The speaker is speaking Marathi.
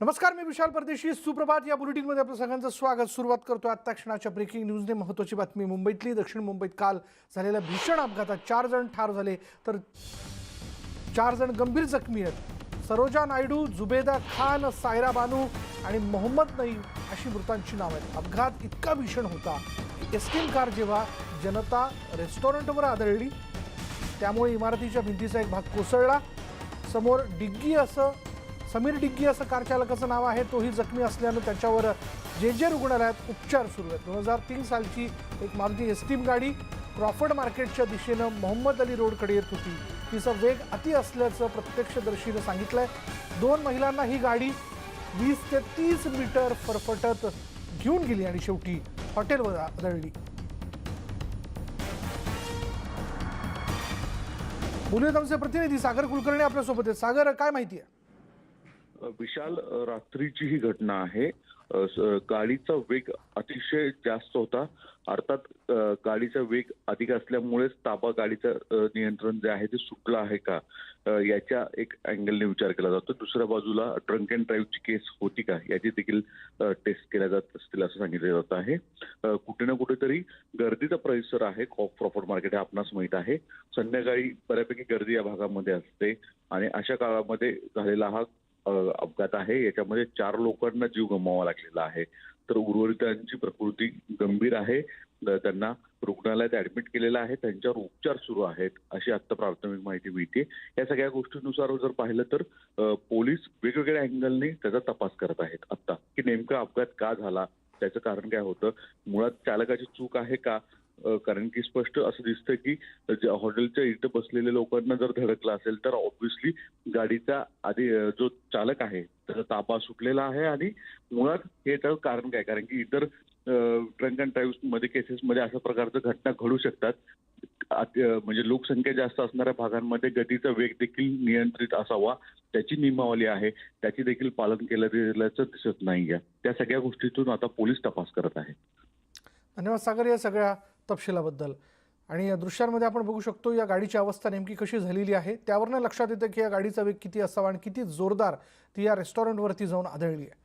नमस्कार मी विशाल परदेशी. सुप्रभात. या बुलेटिनमध्ये आपलं सगळ्यांचं स्वागत. सुरुवात करतो आत्ता क्षणाच्या ब्रेकिंग न्यूजने महत्त्वाची बातमी मुंबईतली. दक्षिण मुंबईत काल झालेल्या भीषण अपघातात चार जण ठार झाले. तर चार जण गंभीर जखमी आहेत. सरोजा नायडू जुबेदा खान सायरा बानू आणि मोहम्मद नईम अशी मृतांची नावं आहेत. अपघात इतका भीषण होता की एस्टीम कार जेव्हा जनता रेस्टॉरंटवर आदळली त्यामुळे इमारतीच्या भिंतीचा एक भाग कोसळला. समोर डिग्गी असं समीर डिग्गी असं कार चालकाचं नाव आहे तोही जखमी असल्यानं त्याच्यावर जे जे रुग्णालयात उपचार सुरू आहेत. दोन हजार तीन सालची एक मारुती एस्टीम गाडी क्रॉफर्ड मार्केटच्या दिशेनं मोहम्मद अली रोडकडे येत होती. तिचा वेग अति असल्याचं प्रत्यक्षदर्शीनं सांगितलंय. दोन महिलांना ही गाडी वीस ते तीस मीटर फरफटत घेऊन गेली आणि शेवटी हॉटेलवर आदळली. बोलूयात आमचे प्रतिनिधी सागर कुलकर्णी आपल्यासोबत आहेत. सागर काय माहिती आहे? विशाल रात्रीची ही घटना आहे. गाडीचा वेग अतिशय जास्त होता. अर्थात गाडीचा वेग अधिक असल्यामुळेच ताबा गाडीचं नियंत्रण जे आहे ते सुटलं आहे का? याच्या एक अँगलने विचार केला जातो. दुसऱ्या बाजूला ड्रंक अँड ड्राईव्हची केस होती का? याची देखील टेस्ट केल्या जात असतील असं सांगितलं जात आहे. कुठे ना कुठेतरी गर्दीचा परिसर आहे. कॉफ प्रॉफिट मार्केट हे आपणास माहीत आहे. संध्याकाळी बऱ्यापैकी गर्दी या भागामध्ये असते. आणि अशा काळामध्ये झालेला हा अपघात आहे. याच्यामध्ये चार लोकांना जीव गमवावा लागलेला आहे. तर उर्वरितांची प्रकृती गंभीर आहे. त्यांना रुग्णालयात ऍडमिट केलेलं आहे. त्यांच्यावर उपचार सुरू आहेत अशी आता प्राथमिक माहिती मिळते. या सगळ्या गोष्टीनुसार जर पाहिलं तर पोलीस वेगवेगळ्या अँगलने त्याचा तपास करत आहेत आता की नेमका अपघात का झाला? त्याचं कारण काय होतं? मुळात चालकाची चूक आहे का? कारण की स्पष्ट असं दिसतं की हॉटेलच्या इथं बसलेल्या लोकांना जर धडकला असेल तर ऑब्व्हियसली गाडीचा आधी जो चालक आहे त्याचा ताबा सुटलेला आहे आणि मुळात हे त्याचं कारण काय? कारण की इतर ट्रंक अँड ड्राईव्हमध्ये केसेसमध्ये अशा प्रकारच्या घटना घडू शकतात. म्हणजे लोकसंख्या जास्त असणाऱ्या भागांमध्ये गतीचा वेग देखील नियंत्रित असावा त्याची नियमावली आहे. त्याची देखील पालन केलं गेल्याचं दिसत नाही त्या सगळ्या गोष्टीतून आता पोलीस तपास करत आहेत. धन्यवाद सागर या सगळ्या तपशिलाबद्दल. आणि या दृश्यांमध्ये आपण बघू शकतो या गाडीची अवस्था नेमकी कशी झालेली आहे त्यावरनं लक्षात येतं की या गाडीचा वेग किती असावा आणि किती जोरदार ती या रेस्टॉरंटवरती जाऊन आदळली आहे.